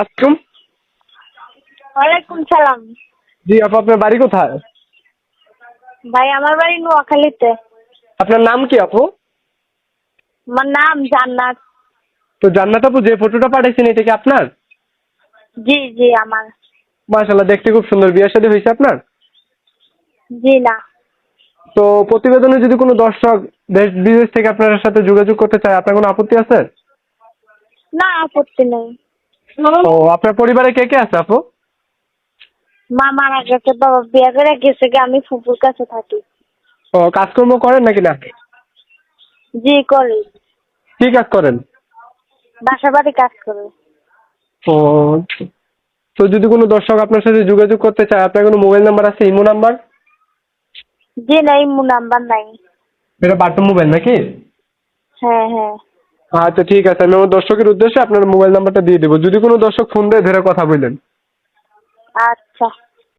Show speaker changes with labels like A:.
A: আসসালাম
B: ওয়ালাইকুম সালাম।
A: জি আপু আপনার বাড়ি কোথায়?
B: ভাই আমার বাড়ি নোয়াখালীতে।
A: আপনার নাম কি আপু?
B: আমার নাম জান্নাত।
A: তো জান্নাত আপু যে ফটোটা পাঠাইছেন এটা কি আপনার?
B: জি জি আমার।
A: মাশাল্লাহ দেখতে খুব সুন্দর। বিয়ের সাথে হয়েছে আপনার?
B: জি না।
A: তো প্রতিবেদনে যদি কোনো দর্শক দেশ বিদেশ থেকে আপনার সাথে যোগাযোগ করতে চায় আপনার কোনো আপত্তি আছে?
B: না আপত্তি নেই।
A: ও আপনার পরিবারে কে কে আছে আপু?
B: মা মারা গেছে বাবা বিয়ে করে গেছে আমি ফুপুর কাছে থাকি।
A: ও কাজকর্ম করেন নাকি না?
B: জি করি।
A: কি কাজ করেন?
B: বাসা বাড়ি কাজ করে।
A: ও তো যদি কোনো দর্শক আপনার সাথে যোগাযোগ করতে চায় আপনার কোনো মোবাইল নাম্বার আছে ইমো নাম্বার?
B: জি না ইমু নাম্বার নাই।
A: এটা বাটন মোবাইল নাকি?
B: হ্যাঁ হ্যাঁ।
A: আচ্ছা ঠিক আছে। আমি আমার দর্শকের উদ্দেশ্যে আপনার মোবাইল নাম্বারটা দিয়ে দেবো। যদি কোনো দর্শক ফোন দেয়, ধরে কথা বললেন।
B: আচ্ছা।